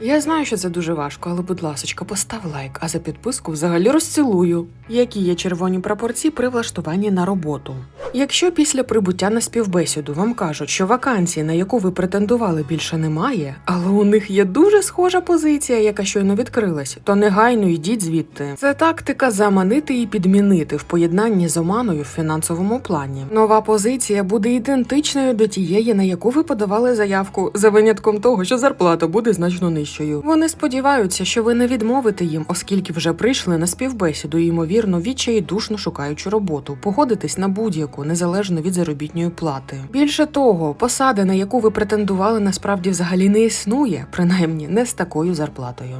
Я знаю, що це дуже важко, але будь ласочка, постав лайк, а за підписку взагалі розцілую. Які є червоні прапорці при влаштуванні на роботу? Якщо після прибуття на співбесіду вам кажуть, що вакансії, на яку ви претендували, більше немає, але у них є дуже схожа позиція, яка щойно відкрилась, то негайно йдіть звідти. Це тактика заманити і підмінити в поєднанні з оманою в фінансовому плані. Нова позиція буде ідентичною до тієї, на яку ви подавали заявку, за винятком того, що зарплата буде значно нижчою. Вони сподіваються, що ви не відмовите їм, оскільки вже прийшли на співбесіду і ймовірно відчайдушно шукаючи роботу, погодитись на будь-яку незалежно від заробітної плати. Більше того, посада, на яку ви претендували, насправді взагалі не існує, принаймні не з такою зарплатою.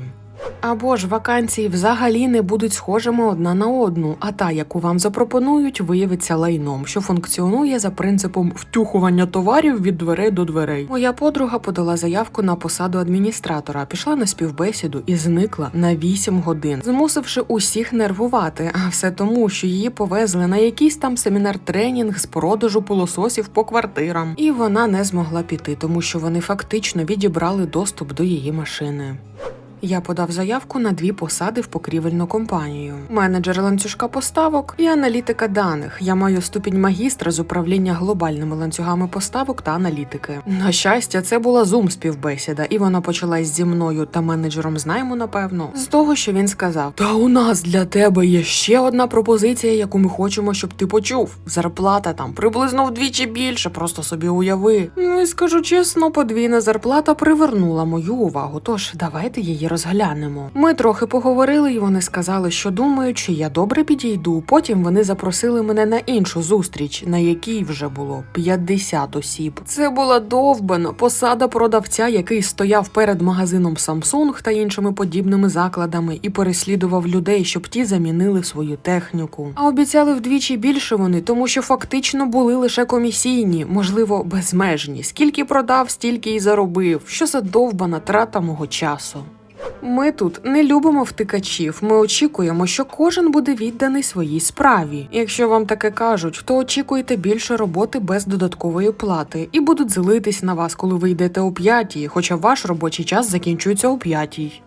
Або ж вакансії взагалі не будуть схожими одна на одну, а та, яку вам запропонують, виявиться лайном, що функціонує за принципом втюхування товарів від дверей до дверей. Моя подруга подала заявку на посаду адміністратора, пішла на співбесіду і зникла на 8 годин, змусивши усіх нервувати. А все тому, що її повезли на якийсь там семінар-тренінг з продажу пилососів по квартирам, і вона не змогла піти, тому що вони фактично відібрали доступ до її машини. Я подав заявку на дві посади в покрівельну компанію: менеджер ланцюжка поставок і аналітика даних. Я маю ступінь магістра з управління глобальними ланцюгами поставок та аналітики. На щастя, це була зум співбесіда, і вона почалась зі мною та менеджером знайому, напевно, з того, що він сказав: Та у нас для тебе є ще одна пропозиція, яку ми хочемо, щоб ти почув. Зарплата там приблизно вдвічі більше, просто собі уяви. Ну і скажу чесно, подвійна зарплата привернула мою увагу. Тож давайте її розглянемо. Ми трохи поговорили, і вони сказали, що думають, чи я добре підійду. Потім вони запросили мене на іншу зустріч, на якій вже було 50 осіб. Це була довбана посада продавця, який стояв перед магазином Samsung та іншими подібними закладами і переслідував людей, щоб ті замінили свою техніку. А обіцяли вдвічі більше вони, тому що фактично були лише комісійні, можливо, безмежні. Скільки продав, стільки і заробив. Що за довбана трата мого часу. Ми тут не любимо втикачів. Ми очікуємо, що кожен буде відданий своїй справі. Якщо вам таке кажуть, то очікуйте більше роботи без додаткової плати і будуть злитись на вас, коли ви йдете о п'ятій, хоча ваш робочий час закінчується о п'ятій.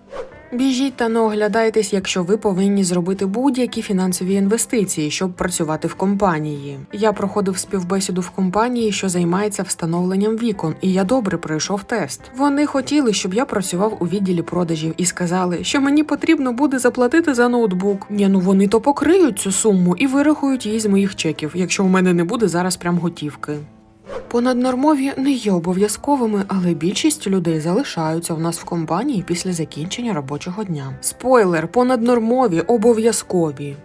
Біжіть та не оглядайтесь, якщо ви повинні зробити будь-які фінансові інвестиції, щоб працювати в компанії. Я проходив співбесіду в компанії, що займається встановленням вікон, і я добре пройшов тест. Вони хотіли, щоб я працював у відділі продажів і сказали, що мені потрібно буде заплатити за ноутбук. Ні, ну вони то покриють цю суму і вирахують її з моїх чеків, якщо у мене не буде зараз прям готівки. Понаднормові не є обов'язковими, але більшість людей залишаються у нас в компанії після закінчення робочого дня. Спойлер, понаднормові обов'язкові.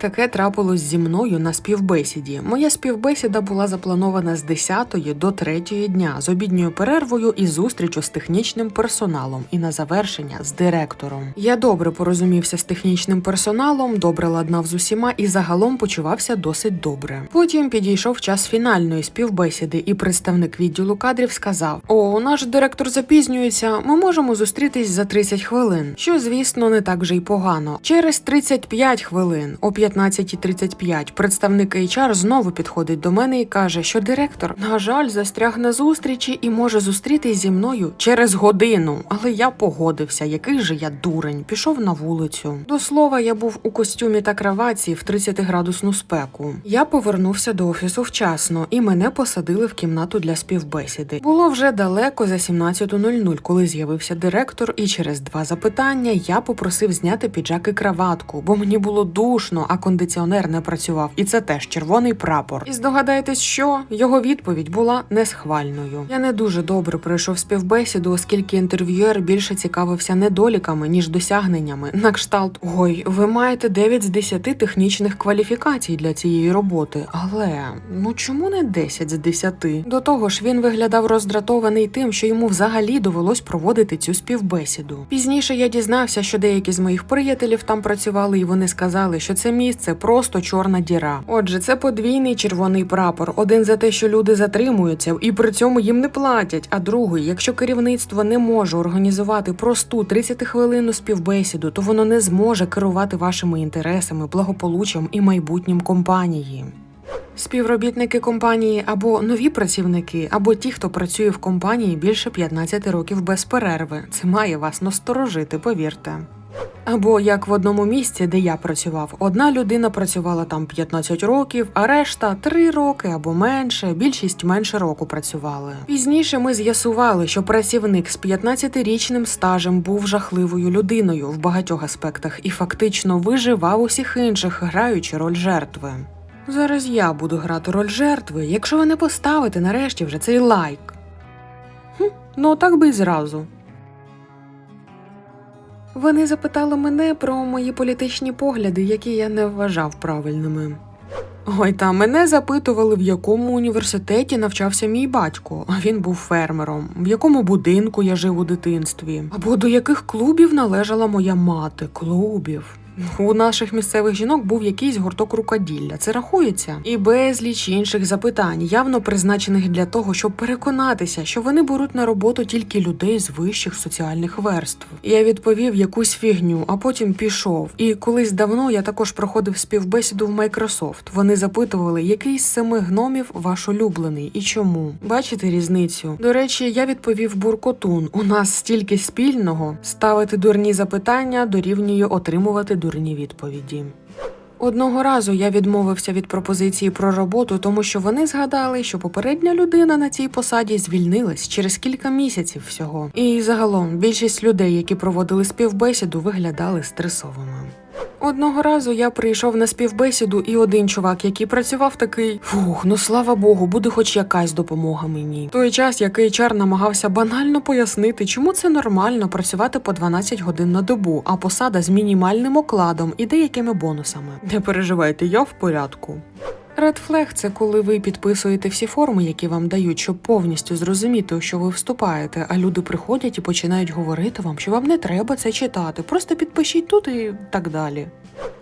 Таке трапилось зі мною на співбесіді. Моя співбесіда була запланована з 10 до 3 дня з обідньою перервою і зустрічю з технічним персоналом, і на завершення з директором. Я добре порозумівся з технічним персоналом, добре ладнав з усіма і загалом почувався досить добре. Потім підійшов час фінальної співбесіди, і представник відділу кадрів сказав: О, наш директор запізнюється. Ми можемо зустрітись за 30 хвилин. Що, звісно, не так вже й погано. Через 35 хвилин о 15.35 представник HR знову підходить до мене і каже, що директор, на жаль, застряг на зустрічі і може зустрітись зі мною через годину. Але я погодився, який же я дурень, пішов на вулицю. До слова, я був у костюмі та краваці в 30-градусну спеку. Я повернувся до офісу вчасно, і мене посадили в кімнату для співбесіди. Було вже далеко за 17.00, коли з'явився директор, і через два запитання я попросив зняти піджак і краватку, бо мені було душно, а кондиціонер не працював, і це теж червоний прапор. І здогадаєтесь, що його відповідь була несхвальною. Я не дуже добре пройшов співбесіду, оскільки інтерв'юер більше цікавився недоліками ніж досягненнями. На кшталт, ой, ви маєте 9 з 10 технічних кваліфікацій для цієї роботи. Але ну чому не 10 з 10? До того ж, він виглядав роздратований тим, що йому взагалі довелось проводити цю співбесіду. Пізніше я дізнався, що деякі з моїх приятелів там працювали, і вони сказали, що це місце просто чорна діра. Отже, це подвійний червоний прапор. Один за те, що люди затримуються, і при цьому їм не платять. А другий, якщо керівництво не може організувати просту 30-хвилинну співбесіду, то воно не зможе керувати вашими інтересами, благополуччям і майбутнім компанії. Співробітники компанії або нові працівники, або ті, хто працює в компанії більше 15 років без перерви. Це має вас насторожити, повірте. Або як в одному місці, де я працював, одна людина працювала там 15 років, а решта 3 роки або менше. Більшість менше року працювали. Пізніше ми з'ясували, що працівник з 15-річним стажем був жахливою людиною в багатьох аспектах і фактично виживав усіх інших, граючи роль жертви. Зараз я буду грати роль жертви, якщо ви не поставите нарешті вже цей лайк. Хм, ну так би й зразу. Вони запитали мене про мої політичні погляди, які я не вважав правильними. Ой, та мене запитували, в якому університеті навчався мій батько, а він був фермером, в якому будинку я жив у дитинстві, або до яких клубів належала моя мати. Клубів. У наших місцевих жінок був якийсь гурток рукоділля. Це рахується, і безліч інших запитань, явно призначених для того, щоб переконатися, що вони беруть на роботу тільки людей з вищих соціальних верств. Я відповів якусь фігню, а потім пішов. І колись давно я також проходив співбесіду в Microsoft. Вони запитували, який з семи гномів ваш улюблений і чому. Бачите різницю? До речі, я відповів буркотун. У нас стільки спільного ставити дурні запитання дорівнює отримувати дурні відповіді. Одного разу я відмовився від пропозиції про роботу, тому що вони згадали, що попередня людина на цій посаді звільнилась через кілька місяців всього. І загалом більшість людей, які проводили співбесіду, виглядали стресовими. Одного разу я прийшов на співбесіду, і один чувак, який працював, такий фух, ну слава Богу, буде хоч якась допомога мені. Той час, який чар намагався банально пояснити, чому це нормально працювати по 12 годин на добу, а посада з мінімальним окладом і деякими бонусами. Не переживайте, я в порядку. Flag – це коли ви підписуєте всі форми, які вам дають, щоб повністю зрозуміти, що ви вступаєте, а люди приходять і починають говорити вам, що вам не треба це читати. Просто підпишіть тут і так далі.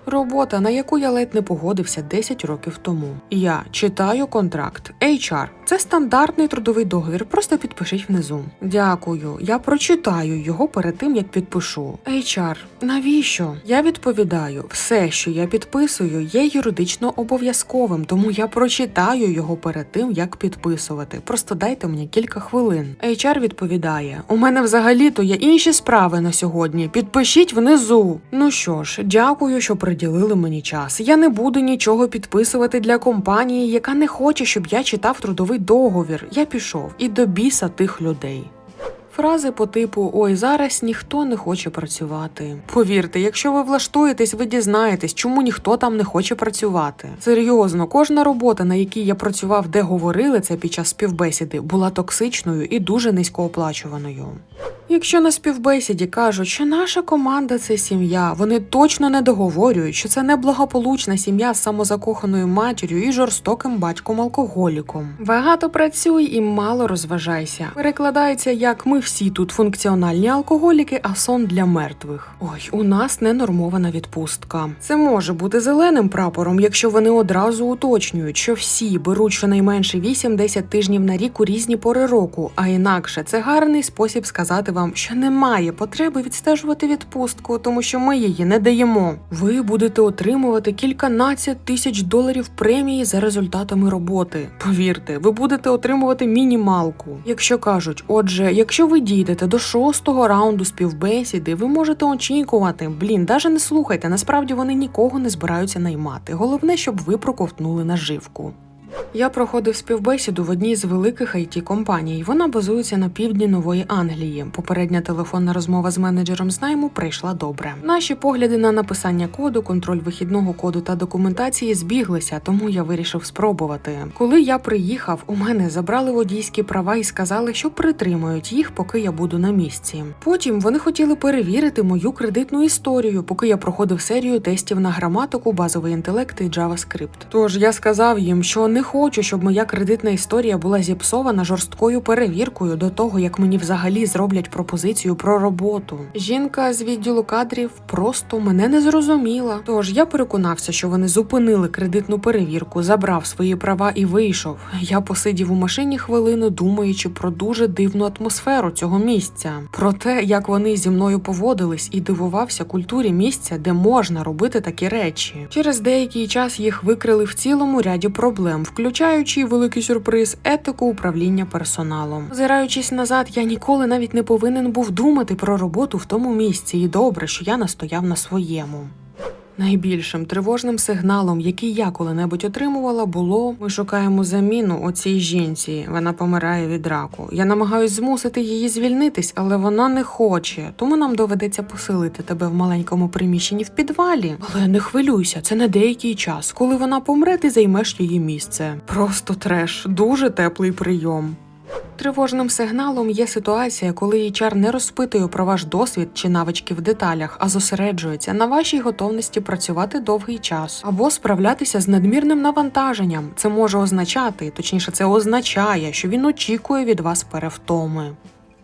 Робота, на яку я ледь не погодився 10 років тому. Я читаю контракт. HR – це стандартний трудовий договір. Просто підпишіть внизу. Дякую. Я прочитаю його перед тим, як підпишу. HR – навіщо? Я відповідаю, все, що я підписую, є юридично обов'язковим, тому я прочитаю його перед тим, як підписувати. Просто дайте мені кілька хвилин. HR відповідає: у мене взагалі-то є інші справи на сьогодні. Підпишіть внизу. Ну що ж, дякую, що приділили мені час. Я не буду нічого підписувати для компанії, яка не хоче, щоб я читав трудовий договір. Я пішов і до біса тих людей. Фрази по типу Ой, зараз ніхто не хоче працювати. Повірте, якщо ви влаштуєтесь, ви дізнаєтесь, чому ніхто там не хоче працювати. Серйозно, кожна робота, на якій я працював, де говорили це під час співбесіди, була токсичною і дуже низькооплачуваною. Якщо на співбесіді кажуть, що наша команда це сім'я, вони точно не договорюють, що це неблагополучна сім'я з самозакоханою матір'ю і жорстоким батьком-алкоголіком. Багато працюй і мало розважайся. Перекладається як ми всі тут функціональні алкоголіки, а сон для мертвих. Ой, у нас ненормована відпустка. Це може бути зеленим прапором, якщо вони одразу уточнюють, що всі беруть щонайменше 8-10 тижнів на рік у різні пори року, а інакше це гарний спосіб сказати вам, що немає потреби відстежувати відпустку, тому що ми її не даємо. Ви будете отримувати кільканадцять тисяч доларів премії за результатами роботи. Повірте, ви будете отримувати мінімалку. Якщо кажуть, отже, якщо ви дійдете до шостого раунду співбесіди, ви можете очікувати. Блін, даже не слухайте. Насправді вони нікого не збираються наймати. Головне, щоб ви проковтнули наживку. Я проходив співбесіду в одній з великих it компаній. Вона базується на півдні Нової Англії. Попередня телефонна розмова з менеджером з найму прийшла добре. Наші погляди на написання коду, контроль вихідного коду та документації збіглися, тому я вирішив спробувати. Коли я приїхав, у мене забрали водійські права і сказали, що притримають їх, поки я буду на місці. Потім вони хотіли перевірити мою кредитну історію, поки я проходив серію тестів на граматику, базовий інтелект і JavaScript. Тож я сказав їм, що не хочу, щоб моя кредитна історія була зіпсована жорсткою перевіркою до того, як мені взагалі зроблять пропозицію про роботу. Жінка з відділу кадрів просто мене не зрозуміла. Тож я переконався, що вони зупинили кредитну перевірку, забрав свої права і вийшов. Я посидів у машині хвилину, думаючи про дуже дивну атмосферу цього місця, про те, як вони зі мною поводились, і дивувався культурі місця, де можна робити такі речі. Через деякий час їх викрили в цілому ряді проблем, включаючи великий сюрприз етику управління персоналом. Зираючись назад, я ніколи навіть не повинен був думати про роботу в тому місці, і добре, що я настояв на своєму. Найбільшим тривожним сигналом, який я коли-небудь отримувала, було: ми шукаємо заміну оцій жінці. Вона помирає від раку. Я намагаюсь змусити її звільнитись, але вона не хоче. Тому нам доведеться поселити тебе в маленькому приміщенні в підвалі. Але не хвилюйся, це на деякий час. Коли вона помре, ти займеш її місце. Просто треш, дуже теплий прийом. Тривожним сигналом є ситуація, коли HR не розпитує про ваш досвід чи навички в деталях, а зосереджується на вашій готовності працювати довгий час або справлятися з надмірним навантаженням. Це може означати, точніше, це означає, що він очікує від вас перевтоми.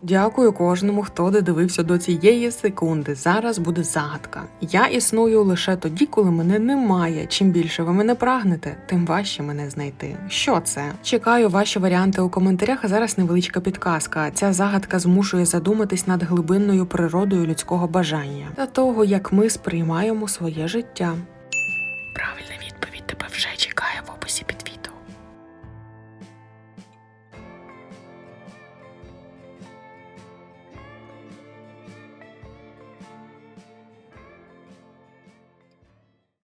Дякую кожному, хто додивився до цієї секунди. Зараз буде загадка. Я існую лише тоді, коли мене немає. Чим більше ви мене прагнете, тим важче мене знайти. Що це? Чекаю ваші варіанти у коментарях. А зараз невеличка підказка. Ця загадка змушує задуматись над глибинною природою людського бажання та того, як ми сприймаємо своє життя.